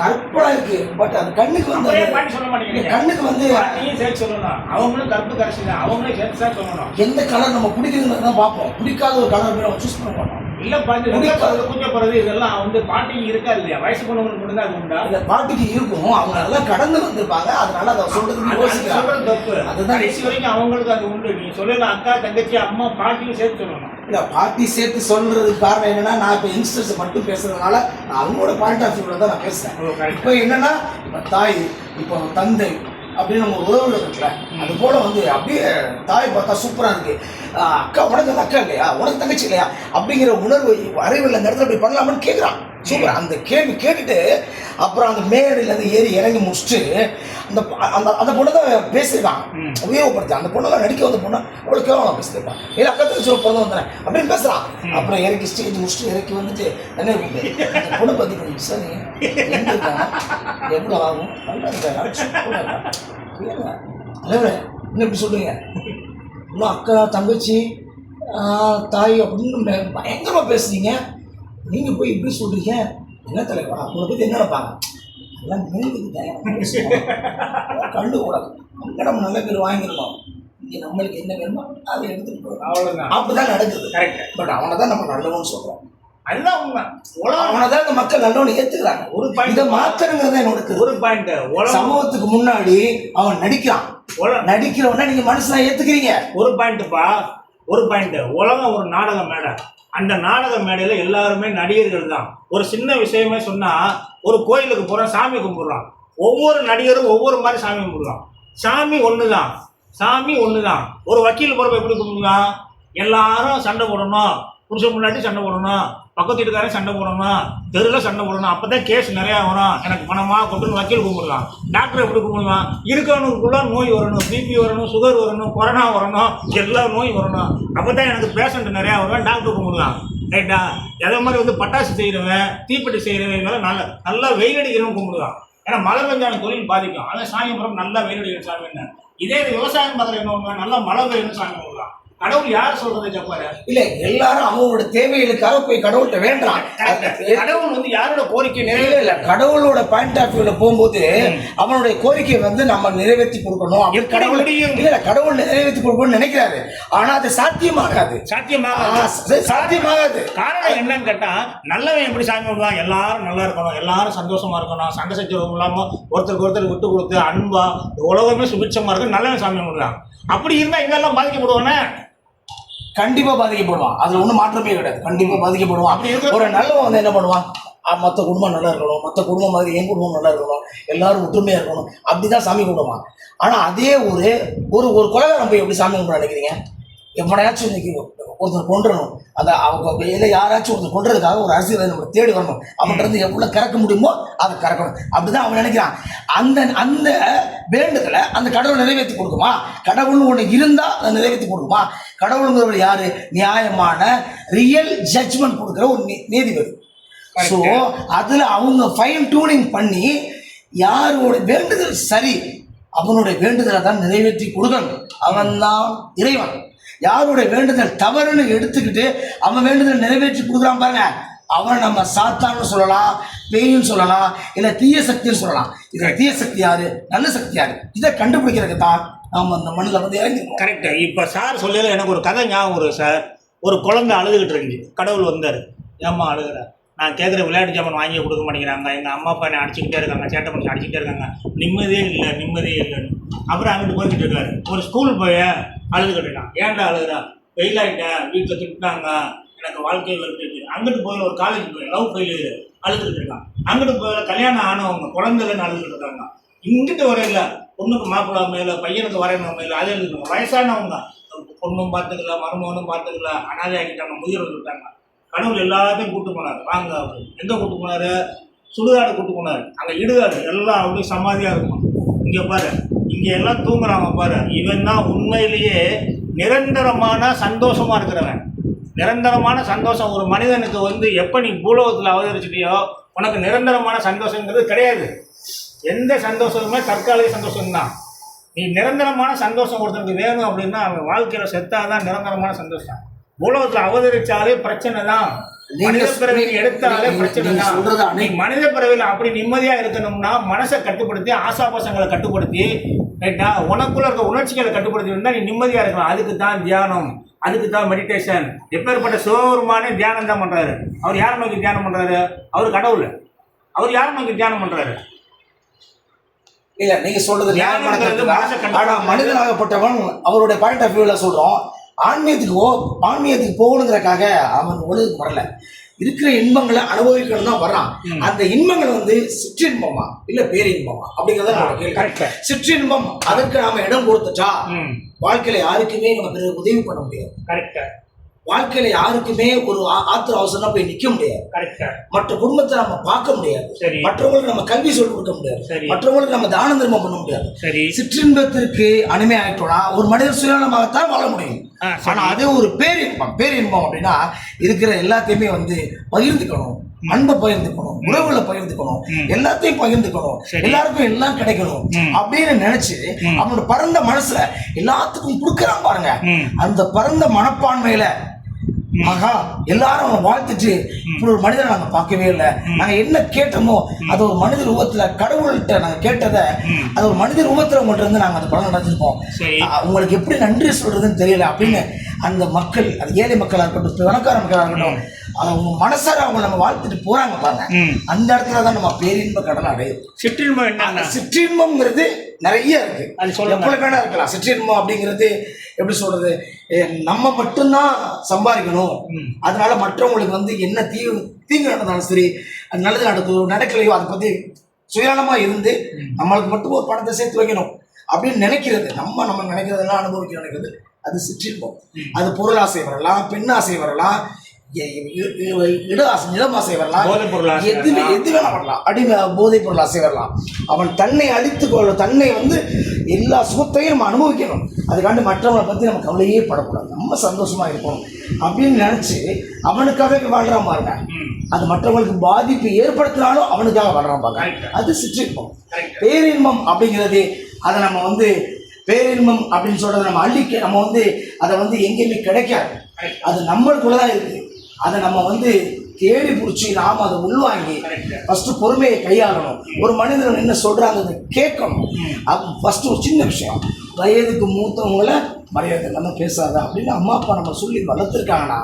கற்பனை இருக்கு பட் அது கண்ணுக்கு வந்து கண்ணுக்கு வந்து அவங்களும் கற்பு கரைச்சி அவங்களும் எந்த கலர் நம்ம பிடிக்குதுங்கிறத பார்ப்போம். பிடிக்காத ஒரு கலர் நம்ம சூஸ் பண்ண மாட்டோம். இல்ல பாட்டி போறது இதெல்லாம் வந்து பாட்டிக்கு இருக்கா இல்லையா? வயசு பொண்ணுங்களுக்கு மட்டும் தான் உண்டா? அந்த பாட்டிக்கு இருக்கும். அவங்க நல்லா கடந்து வந்திருப்பாங்க. அதனால அதை யோசிக்கிறாங்க. சொல்றது தப்பு. அதுதான் கடைசி வரைக்கும் அவங்களுக்கு அது உண்டு. நீ சொல்லல அக்கா தங்கச்சி அம்மா பாட்டியும் சேர்த்து சொல்லணும். இல்ல பாட்டி சேர்த்து சொல்றதுக்கு காரணம் என்னன்னா நான் இப்போ யங்ஸ்டர்ஸ் மட்டும் பேசுறதுனால நான் அவங்களோட பாயிண்ட் ஆஃப் வியூல தான் நான் பேசுறேன். இப்போ என்னன்னா இப்போ தாய் இப்போ தந்தை அப்படின்னு நம்ம உறவுகள் இருக்குல்ல அது போல வந்து அப்படியே தாய் பார்த்தா சூப்பராக இருக்கு. அக்கா உனக்கு அந்த அக்கா இல்லையா? உனக்கு தங்கச்சி இல்லையா? அப்படிங்கிற உணர்வு அறிவில் அந்த இடத்துல இப்படி பண்ணலாமான்னு கேட்குறான் சூப்பர். அந்த கேள்வி கேட்டுட்டு அப்புறம் அந்த மேடையில இருந்து ஏறி இறங்கி முடிச்சுட்டு அந்த அந்த அந்த பொண்ணு தான் பேசியிருக்கான். உபயோகப்படுத்தி. அந்த பொண்ணெல்லாம் நடிக்க வந்த பொண்ணு? அவ்வளோ கேவலம் பேசியிருப்பான் இல்லை அக்கா தங்கச்சி பிறந்து வந்தேன் அப்படின்னு பேசுறான். அப்புறம் இறக்கி ஸ்டேஜ் முடிச்சுட்டு இறக்கி வந்துட்டு என்ன அந்த பொண்ணை பற்றி கொஞ்சம் விசாரிங்க எவ்வளோ ஆகும்? நல்லா தலைவரே என்ன இப்படி சொல்றீங்க. இன்னும் அக்கா தங்கச்சி தாய் அப்படின்னு பய- பயங்கரமா பேசுறீங்க நீங்க போய் இப்படி சொல்றீங்க? என்ன தலைவா? உங்களை பத்தி என்ன நினைப்பாங்க? எல்லாம் நீங்க கண்டு கூடாது நம்ம நல்ல பேர் வாங்கிடணும் இங்க நம்மளுக்கு என்ன வேணுமோ அதை எடுத்துட்டு போகணும் அவ்வளவுதான். அப்படிதான் நடக்குது. கரெக்ட் பட் அவனை தான் நம்ம நல்லவன்னு சொல்றோம். அதுதான் உண்மை. அவனை தான் இந்த மக்கள் நல்லவனு ஏத்துக்கிறாங்க. ஒரு point. இதை தான் என்னோட. ஒரு பாயிண்ட் சமூகத்துக்கு முன்னாடி அவன் நடிக்கிறான். நடிக்கிறவன நீங்க மனுஷனா ஏத்துக்கிறீங்க. ஒரு பாயிண்ட்ப்பா ஒரு பாயிண்ட் உலகம் ஒரு நாடக மேடை. அந்த நாடக மேடையில் எல்லாருமே நடிகர்கள் தான். ஒரு சின்ன விஷயமே சொன்னால் ஒரு கோயிலுக்கு போகிறோம் சாமி கும்பிட்றான் ஒவ்வொரு நடிகரும் ஒவ்வொரு மாதிரி சாமி கும்பிடுவான். சாமி ஒன்று தான் சாமி ஒன்று தான் ஒரு வக்கீல் போறப்ப எப்படி கும்பிடுவான்? எல்லாரும் சண்டை போடணும். புருஷன் முன்னாடி சண்டை போடணும் பக்கத்து வீட்டுக்காரன் சண்டை போடணும் தெருவில் சண்டை போடணும் அப்போ தான் கேஸ் நிறையா வரும். எனக்கு பணமாக கொண்டு வக்கீல் கும்பிடலாம் டாக்டர் எப்படி கும்பிடுவான் இருக்கவனுக்குள்ள நோய் வரணும் பிபி வரணும் சுகர் வரணும் கொரோனா வரணும் எல்லா நோய் வரணும். அப்போ தான் எனக்கு பேஷண்ட் நிறையா வரும் டாக்டர் கும்பிடுவான் ரைட்டா அதே மாதிரி வந்து பட்டாசு செய்கிறவன் தீப்பெட்டி செய்கிறவன் இதெல்லாம் நல்ல நல்லா வெயில் அடிக்கிறவன் கும்பிடுவான் ஏன்னா மழை பெஞ்சான தொழில் பாதிக்கும். ஆனால் சாமி நல்லா வெயில் அடிக்கிற சாமி என்ன? இதே விவசாயம் பார்க்குற என்ன நல்லா மழை பெய்யணும் சாமி கும்பிடலாம் கடவுள் யார் சொல்றதை கேட்பாரு? இல்ல எல்லாரும் அவங்களோட தேவைகளுக்காக போய் கடவுள்கிட்ட வேண்டாம் கடவுள் வந்து யாரோட கோரிக்கை இல்ல நிறைவேற்ற இல்ல கடவுளோட பாயிண்ட் ஆஃப் வியூல போகும்போது அவனுடைய கோரிக்கையை வந்து நம்ம நிறைவேற்றி கொடுக்கணும். அப்படின்னு கடவுள்? இல்ல கடவுள் நிறைவேற்றி கொடுக்கணும்னு நினைக்கிறாரு. ஆனா அது சாத்தியமாகாது. சாத்தியமாக சாத்தியமாகாது. காரணம் என்னன்னு கேட்டா நல்லவன் எப்படி சாமி கும்பிடுவான்? எல்லாரும் நல்லா இருக்கணும். எல்லாரும் சந்தோஷமா இருக்கணும். சண்டை சச்சரவு இல்லாம ஒருத்தருக்கு ஒருத்தர் விட்டு கொடுத்து அன்பா உலகமே சுபிட்சமா இருக்கும் நல்லவன் சாமி கும்பிடுவான் அப்படி இருந்தா இதெல்லாம் பாதிக்கப்படுவானே கண்டிப்பா பாதிக்கப்படுவான். அதுல ஒண்ணும் மாற்றமே கிடையாது. கண்டிப்பா பாதிக்கப்படுவான். ஒரு நல்லவன் வந்து என்ன பண்ணுவான்? மத்த குடும்பம் நல்லா இருக்கணும். மத்த குடும்பம் மாதிரி என் குடும்பம் நல்லா இருக்கணும். எல்லாரும் ஒற்றுமையா இருக்கணும். அப்படிதான் சாமி கும்பிடுவான். ஆனா அதே ஒரு ஒரு ஒரு கொலகாரம் போய் எப்படி சாமி கும்பிட நினைக்கிறீங்க? எப்படியாச்சும் இன்னைக்கு ஒருத்தர் கொண்டுறணும் அந்த அவங்க இல்லை யாராச்சும் ஒருத்தர் கொண்டுறதுக்காக ஒரு அரசியல் நம்ம தேடி வரணும். அவன்கிட்ட இருந்து எவ்வளவு கறக்க முடியுமோ அதை கறக்கணும். அப்படிதான் அவன் நினைக்கிறான். அந்த அந்த வேண்டுதலை அந்த கடவுள் நிறைவேற்றி கொடுக்குமா? கடவுள்னு ஒன்று இருந்தா அதை நிறைவேற்றி கொடுக்குமா? கடவுளுங்கிறவர் யாரு? நியாயமான ரியல் ஜட்ஜ்மெண்ட் கொடுக்குற ஒரு நீதிபதி. ஸோ அதில் அவங்க ஃபைன் டியூனிங் பண்ணி யாரோட வேண்டுதல் சரி அவனுடைய வேண்டுதலை தான் நிறைவேற்றி கொடுக்கணும். அவன்தான் இறைவன். யாருடைய வேண்டுதல் தவறுன்னு எடுத்துக்கிட்டு அவன் வேண்டுதல் நிறைவேற்றி கொடுக்குறான் பாருங்க. அவன் நம்ம சாத்தான்னு சொல்லலாம் பேயின்னு சொல்லலாம் இல்லை தீய சக்தின்னு சொல்லலாம். இதில் தீய சக்தி யாரு? நல்ல சக்தி யாரு? இதை கண்டுபிடிக்கிறதுக்கு தான் நாம் அந்த மண்ணில் வந்து இறங்கி கரெக்டாக இப்போ சார் சொல்லல எனக்கு ஒரு கதை ஞாபகம் வரும் சார் ஒரு குழந்தை அழுதுகிட்டு இருந்துச்சு. கடவுள் வந்தார். ஏம்மா அழுகுற? நான் கேட்குற விளையாட்டு ஜாமான் வாங்கி கொடுக்க மாட்டேங்கிறாங்க. எங்கள் அம்மா அப்பா என்னை அடிச்சுக்கிட்டே இருக்காங்க சேட்டை பண்ணி அடிச்சுக்கிட்டே இருக்காங்க. நிம்மதியே இல்லை நிம்மதியே இல்லைன்னு. அப்புறம் அங்கிட்டு போய்கிட்டு இருக்காரு. ஒரு ஸ்கூல் போய் அழுதுகிட்டுருக்கான் ஏன்டா அழுகுறா? வெயிலாகிட்டேன் வீட்டில் திட்டாங்க எனக்கு வாழ்க்கையில் இருக்குது அங்கிட்டு போய் ஒரு காலேஜ் போய் லவ் ஃபெயில் அழுதுகிட்டு இருக்கான். அங்கிட்டு போய் கல்யாணம் ஆனவங்க குழந்தைகள்னு அழுதுகிட்டு இருக்காங்க. இங்கிட்டு வரையில பொண்ணுக்கு மாப்பிள்ளை மேல பையனுக்கு வரணும் மேல அது எழுதுங்க வயசானவங்க பொண்ணும் பார்த்துக்கல மருமகனும் பார்த்துக்கல அனாதை ஆகிட்டாங்க முதியோர் விட்டாங்க. கடவுள் எல்லாத்தையும் கூட்டு போனார். வாங்க அவர். எங்கே கூட்டு போனாரு? சுடுகாடு கூட்டு போனார். அங்கே இடுகாடு எல்லாம் அப்படியே சமாதியாக இருக்கும். இங்கே பாரு இங்கே எல்லாம் தூங்குறாங்க பாரு. இவன் தான் உண்மையிலேயே நிரந்தரமான சந்தோஷமா இருக்கிறவன். நிரந்தரமான சந்தோஷம். ஒரு மனிதனுக்கு வந்து எப்போ நீ பூலோகத்தில் அவதரிச்சிட்டியோ உனக்கு நிரந்தரமான சந்தோஷங்கிறது கிடையாது. எந்த சந்தோஷமுமே தற்காலிக சந்தோஷம்தான். நீ நிரந்தரமான சந்தோஷம் ஒருத்தனுக்கு வேணும் அப்படின்னா அவன் வாழ்க்கையில செத்தாதான் நிரந்தரமான சந்தோஷம். உலகத்தில் அவதரிச்சாலே பிரச்சனை தான் மனித பிறவி நீங்க- எடுத்தாலே பிரச்சனை தான். நீ மனித பிறவியில் அப்படி நிம்மதியா இருக்கணும்னா மனசை கட்டுப்படுத்தி ஆசாபாசங்களை கட்டுப்படுத்தி ரைட்டா? உனக்குள்ள இருக்க உணர்ச்சிகளை கட்டுப்படுத்தி இருந்தா நீ நிம்மதியா இருக்கலாம். அதுக்கு தான் தியானம். அதுக்கு தான் மெடிடேஷன் எப்பேற்பட்ட சிவபெருமானே தியானம் தான் பண்றாரு. அவர் யாரை நோக்கி தியானம் பண்றாரு? அவர் கடவுள். அவர் யாரை நோக்கி தியானம் பண்றாரு? இல்ல நீங்க சொல்றது நியாயமான. ஆனா மனிதனாகப்பட்டவன் அவருடைய பாயிண்ட் ஆஃப் வியூல சொல்றோம். ஆன்மீகத்துக்கு ஆன்மீகத்துக்கு போகணுங்கிறக்காக அவன் உலகுக்கு வரல. இருக்கிற இன்பங்களை அனுபவிக்கணும் தான் வர்றான். அந்த இன்பங்கள் வந்து சிற்றின்பமா? இல்ல பேரின்பமா? அப்படிங்கறத நம்ம கேள்வி. சிற்றின்பம் அதற்கு நாம இடம் கொடுத்துட்டா வாழ்க்கையில யாருக்குமே நம்ம பிறகு உதவி பண்ண முடியாது. கரெக்ட் வாழ்க்கையில யாருக்குமே ஒரு ஆத்திர அவசரம் போய் நிக்க முடியாது. மற்ற குடும்பத்தை நம்ம பார்க்க முடியாது. மற்றவங்களுக்கு நம்ம கல்வி சொல்லிக் கொடுக்க முடியாது. மற்றவங்களுக்கு நம்ம தான தர்மம் பண்ண முடியாது. சிற்றின்பத்திற்கு அடிமை ஆயிட்டோம்னா ஒரு மனிதன் சுயநலமாகத்தான் வாழ முடியும். ஆனா அதே ஒரு பேரின்பம் பேரின்பம் அப்படின்னா இருக்கிற எல்லாத்தையுமே வந்து பகிர்ந்துக்கணும். அன்பை பகிர்ந்துக்கணும். உறவுகளை பகிர்ந்துக்கணும். எல்லாத்தையும் பகிர்ந்துக்கணும். எல்லாருக்கும் எல்லாம் கிடைக்கணும். அப்படின்னு நினைச்சு. அவனோட பரந்த மனசுல எல்லாத்துக்கும் கொடுக்கறான் பாருங்க. அந்த பரந்த மனப்பான்மையில ஆகா எல்லாரும் வாழ்த்துட்டு இப்படி ஒரு மனிதனை நாங்க பார்க்கவே இல்லை. நாங்க என்ன கேட்டோமோ அது ஒரு மனித ரூபத்துல கடவுள்கிட்ட நாங்க கேட்டதை. அது ஒரு மனித ரூபத்துல உங்கள்ட்ட இருந்து நாங்க அந்த சரி. அஹ் உங்களுக்கு எப்படி நன்றி சொல்றதுன்னு தெரியல அப்படின்னு அந்த மக்கள் அது ஏழை மக்களா இருக்கட்டும் பணக்கார மக்களா இருக்கட்டும் அவங்க மனசார அவங்க நம்ம வாழ்த்துட்டு போறாங்க பாருங்க. அந்த இடத்துல தான் நம்ம பேரின்ப கடனை அடையுது சிற்றின்பம் என்னன்னா? சிற்றின்பம்ங்கிறது நிறைய இருக்கு. அது சொல்லுங்க. எவ்வளவு வேணா இருக்கலாம். சிற்றின்பம் அப்படிங்கிறது எப்படி சொல்றது? நம்ம மட்டும்தான் சம்பாதிக்கணும். அதனால மற்றவங்களுக்கு வந்து என்ன தீ தீங்கு நடந்தாலும் சரி அது நல்லது நடக்குதோ நடக்கலையோ அதை பத்தி சுயநலமா இருந்து நம்மளுக்கு மட்டும் ஒரு பணத்தை சேர்த்து வைக்கணும். அப்படின்னு நினைக்கிறது நம்ம நம்ம நினைக்கிறதெல்லாம் அனுபவிக்க நினைக்கிறது அது சிற்றின்பம். அது பொருளாசை வரலாம் பெண்ணாசை வரலாம். எ- இ- இ- இட ஆசை நிலம் ஆசை வரலாம். ஆசை எது வேணா வரலாம். அடிமை போதைப் பொருள் ஆசை வரலாம். அவன் தன்னை அழித்து கொள்ள தன்னை வந்து எல்லா சுகத்தையும் நம்ம அனுபவிக்கணும். அதுக்காண்டு மற்றவங்களை பற்றி நம்ம கவலையே படக்கூடாது. நம்ம சந்தோஷமா இருக்கணும் அப்படின்னு நினைச்சு அவனுக்காக வாழ்றான் பாருங்க. அது மற்றவங்களுக்கு பாதிப்பு ஏற்படுத்தினாலும் அவனுக்காக வாழ்றான் பாருங்க. அது சிற்றின்பம். பேரின்பம் அப்படிங்கிறது அதை நம்ம வந்து பேரின்பம் அப்படின்னு சொல்றதை நம்ம அள்ளிக்க நம்ம வந்து அதை வந்து எங்கேயுமே கிடைக்காது. அது நம்மளுக்குள்ள தான் இருக்கு. அதை நம்ம வந்து தேடி பிடிச்சி நாம அதை உள்வாங்கி ஃபர்ஸ்ட் பொறுமையை கையாளணும். ஒரு மனிதன் என்ன சொல்றாங்க கேட்கணும். அது ஃபர்ஸ்ட் ஒரு சின்ன விஷயம். வயதுக்கு மூத்தவங்கள மரியாதை நம்ம பேசாத அப்படின்னு அம்மா அப்பா நம்ம சொல்லி வளர்த்துருக்காங்கன்னா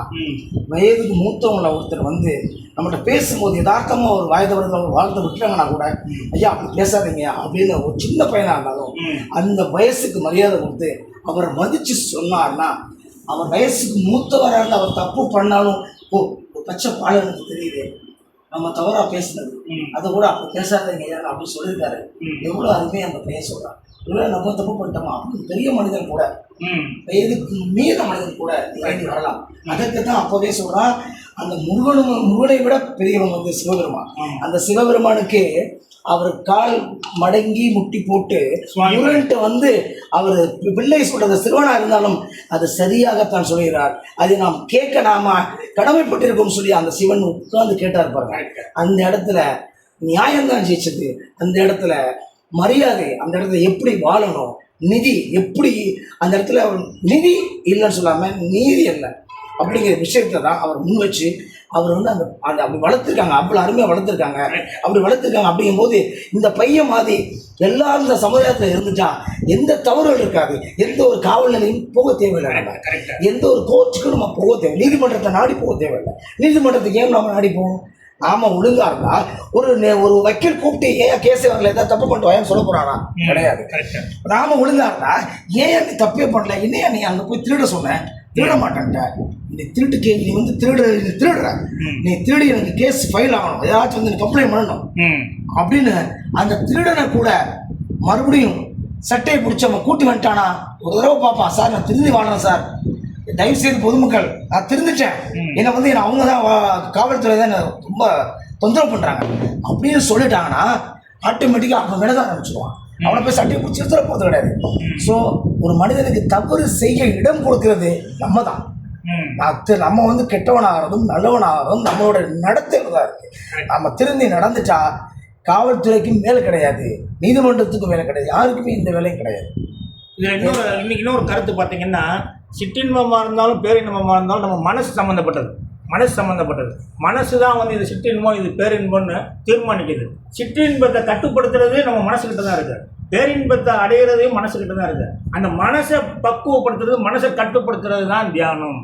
வயதுக்கு மூத்தவங்கள ஒருத்தர் வந்து நம்மகிட்ட பேசும்போது யதார்த்தமாக ஒரு வயது வருது வாழ்த்து விட்டுறாங்கன்னா கூட ஐயா அப்படி பேசாதீங்க அப்படின்னு ஒரு சின்ன பையனாக இருந்தாலும் அந்த வயசுக்கு மரியாதை கொடுத்து அவரை மதித்து சொன்னார்னா அவர் வயசுக்கு மூத்தவராக இருந்து அவர் தப்பு பண்ணாலும் ஓ ஒரு பச்சை பால் எனக்கு தெரியுது. நம்ம தவறாக பேசுனது. அதை கூட அப்படி பேசாதீங்க அப்படின்னு சொல்லியிருக்காரு. எவ்வளோ அருமையாக அந்த பையன் சொல்கிறான் ஒருவேளை நம்ம தப்பு பண்ணிட்டோமா? அப்படின்னு பெரிய மனிதன் கூட. ம். வயதுக்கு மீத மனிதன் கூட இறங்கி வரலாம்? அதற்கு தான் அப்போவே சொல்றான் அந்த முருகனும் முருகனை விட பெரியவன் வந்து சிவபெருமான். அந்த சிவபெருமானுக்கு அவர் கால் மடங்கி முட்டி போட்டு முருகன்ட்ட வந்து அவர் பிள்ளை சொல்றது சிறுவனா இருந்தாலும் அது சரியாகத்தான் சொல்கிறார். அதை நாம் கேட்க நாம கடமைப்பட்டிருக்கோம் சொல்லி அந்த சிவன் உட்கார்ந்து கேட்டார் பாருங்க. அந்த இடத்துல நியாயம்தான் ஜெயிச்சது. அந்த இடத்துல மரியாதை அந்த இடத்துல எப்படி வாழணும் நிதி எப்படி அந்த இடத்துல அவர் நிதி இல்லைன்னு சொல்லாம நீதி இல்லை. அப்படிங்கிற விஷயத்தை தான் அவர் முன் வச்சு அவர் வந்து அந்த அந்த அப்படி வளர்த்துருக்காங்க. அவ்வளோ அருமையாக வளர்த்துருக்காங்க. அப்படி வளர்த்துருக்காங்க அப்படிங்கும்போது இந்த பையன் மாதிரி எல்லாரும் இந்த சமுதாயத்தில் இருந்துட்டா எந்த தவறுகள் இருக்காது. எந்த ஒரு காவல் நிலையும் போக தேவையில்லை நம்ம. எந்த ஒரு கோர்ட்டுக்கும் நம்ம போக தேவை நீதிமன்றத்தை நாடி போக தேவையில்லை. நீதிமன்றத்துக்கு ஏன் நம்ம நாடி போகணும்? நாம ஒழுங்கா இருந்தா ஒரு ஒரு வக்கீல் கூப்பிட்டு ஏன் கேஸ் வரல ஏதாவது தப்பு பண்ணிட்டு வான்னு சொல்ல போறானா? கிடையாது. நாம ஒழுங்கா இருந்தா ஏன் நீ தப்பே பண்ணல? என்னையா நீ அங்க போய் திருட சொன்ன? திருட மாட்டேன்ட்ட நீ திருட்டு நீ வந்து திருடு நீ திருடுற. நீ திருடி எனக்கு கேஸ் ஃபைல் ஆகணும். ஏதாச்சும் வந்து கம்ப்ளைண்ட் பண்ணணும். அப்படின்னு அந்த திருடனை கூட மறுபடியும் சட்டையை பிடிச்சி அவன் கூட்டி வந்துட்டானா? ஒரு தடவை பார்ப்பான். சார் நான் திருந்தி வாழ்றேன் சார். தயவு செய்து பொதுமக்கள் நான் திருந்துட்டேன். என்னை வந்து என்ன அவங்க தான் காவல்துறை தான் ரொம்ப தொந்தரவு பண்ணுறாங்க அப்படின்னு சொல்லிட்டாங்கன்னா ஆட்டோமேட்டிக்காக அவன் விட தான் ஆரம்பிச்சிடுவான் அவனை போய் சட்டையை பிடிச்சி எடுத்துட போகிறது கிடையாது. ஸோ ஒரு மனிதனுக்கு தவறு செய்ய இடம் கொடுக்கிறது நம்ம தான் அது நம்ம வந்து கெட்டவனாகிறதும் நல்லவனாகிறதும் நம்மளோட நடத்தையில தான் இருக்கு. நம்ம திருந்தி நடந்துட்டா காவல்துறைக்கு மேலே கிடையாது. நீதிமன்றத்துக்கும் மேலே கிடையாது. யாருக்குமே இந்த வேலையும் கிடையாது. இதுல இன்னொரு இன்னைக்கு இன்னொரு கருத்து பார்த்தீங்கன்னா சிற்றின்பமாக இருந்தாலும் பேரின்பமாக இருந்தாலும் நம்ம மனசு சம்மந்தப்பட்டது மனசு சம்மந்தப்பட்டது மனசு தான் வந்து இது சிற்றின்பம் இது பேரின்பம்னு தீர்மானிக்குது. சிற்றின்பத்தை கட்டுப்படுத்துறது நம்ம மனசுக்கிட்ட தான் இருக்குது பேரின்பத்தை அடையிறதையும் மனசுக்கிட்ட தான் இருக்குது அந்த மனசை பக்குவப்படுத்துறது மனசை கட்டுப்படுத்துறது தான் தியானம்.